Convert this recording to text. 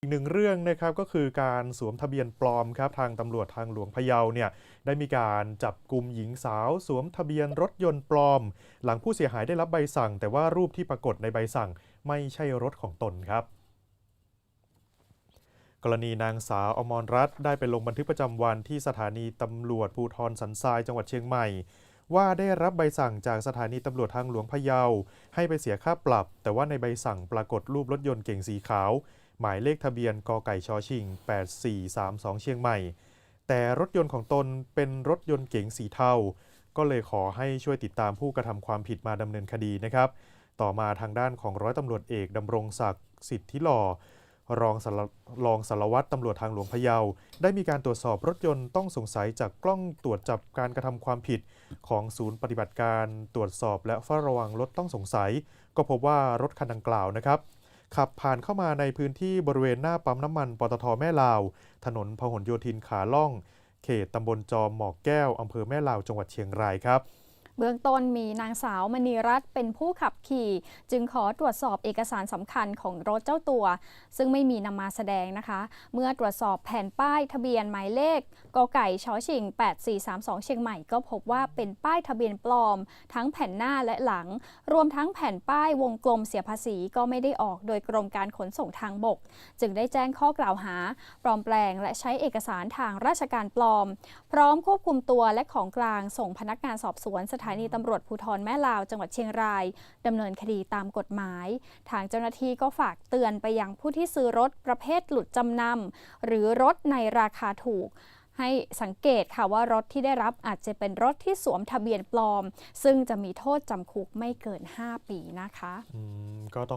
อีกหนึ่งเรื่องนะครับก็คือการสวมทะเบียนปลอมครับทางตำรวจทางหลวงพะเยาเนี่ยได้มีการจับกลุ่มหญิงสาวสวมทะเบียนรถยนต์ปลอม หลังผู้เสียหายได้รับใบสั่ง แต่ว่ารูปที่ปรากฏในใบสั่งไม่ใช่รถของตนครับ กรณีนางสาวอมรรัตน์ได้ไปลงบันทึกประจำวันที่สถานีตำรวจภูธรสันทรายจังหวัดเชียงใหม่ว่าได้รับใบสั่งจากสถานีตำรวจทางหลวงพะเยา ให้ไปเสียค่าปรับ แต่ว่าในใบสั่งปรากฏรูปรถยนต์เก่งสีขาว หมายเลขทะเบียนกไก่ชอชิง 8432 เชียงใหม่ แต่รถยนต์ของตนเป็นรถยนต์เก๋งสีเทา ก็เลยขอให้ช่วยติดตามผู้กระทำความผิดมาดำเนินคดีนะครับ ต่อมาทางด้านของร้อยตำรวจเอกดำรงศักดิ์สิทธิหล่อรองสารรองสารวัตรตำรวจทางหลวงพะเยา ได้มีการตรวจสอบรถยนต์ต้องสงสัยจากกล้องตรวจจับการกระทำความผิดของศูนย์ปฏิบัติการตรวจสอบและเฝ้าระวังรถต้องสงสัย ก็พบว่ารถคันดังกล่าวนะครับ ขับผ่านเข้ามาในพื้นที่บริเวณหน้าปั๊มน้ำมันปตทแม่ลาว ถนนพหลโยธินขาล่อง เขตตำบลจอมหมอกแก้วอำเภอแม่ลาวจังหวัดเชียงรายครับ เบื้องต้นมีนางสาวมณีรัตน์เป็นผู้ขับขี่ จึงขอตรวจสอบเอกสารสำคัญของรถเจ้าตัว ซึ่งไม่มีนำมาแสดงนะคะ เมื่อตรวจสอบแผ่นป้ายทะเบียนหมายเลขกไก่ชอชิง 8432 เชียงใหม่ก็พบว่าเป็นป้ายทะเบียนปลอม ทั้งแผ่นหน้าและหลัง รวมทั้งแผ่นป้ายวงกลมเสียภาษีก็ไม่ได้ออกโดยกรมการขนส่งทางบก จึงได้แจ้งข้อกล่าวหา ปลอมแปลงและใช้เอกสารทางราชการปลอม พร้อมควบคุมตัวและของกลางส่งพนักงานสอบสวนสถานนี่ตำรวจภูธรแม่ลาวจังหวัดเชียงรายดำเนินคดีตามกฎหมาย ทางเจ้าหน้าที่ก็ฝากเตือนไปยังผู้ที่ซื้อรถประเภทหลุดจำนำหรือรถในราคาถูกให้สังเกตค่ะว่ารถที่ได้รับอาจจะเป็นรถที่สวมทะเบียนปลอม ซึ่งจะมีโทษจำคุกไม่เกิน 5 ปีนะคะก็ต้อง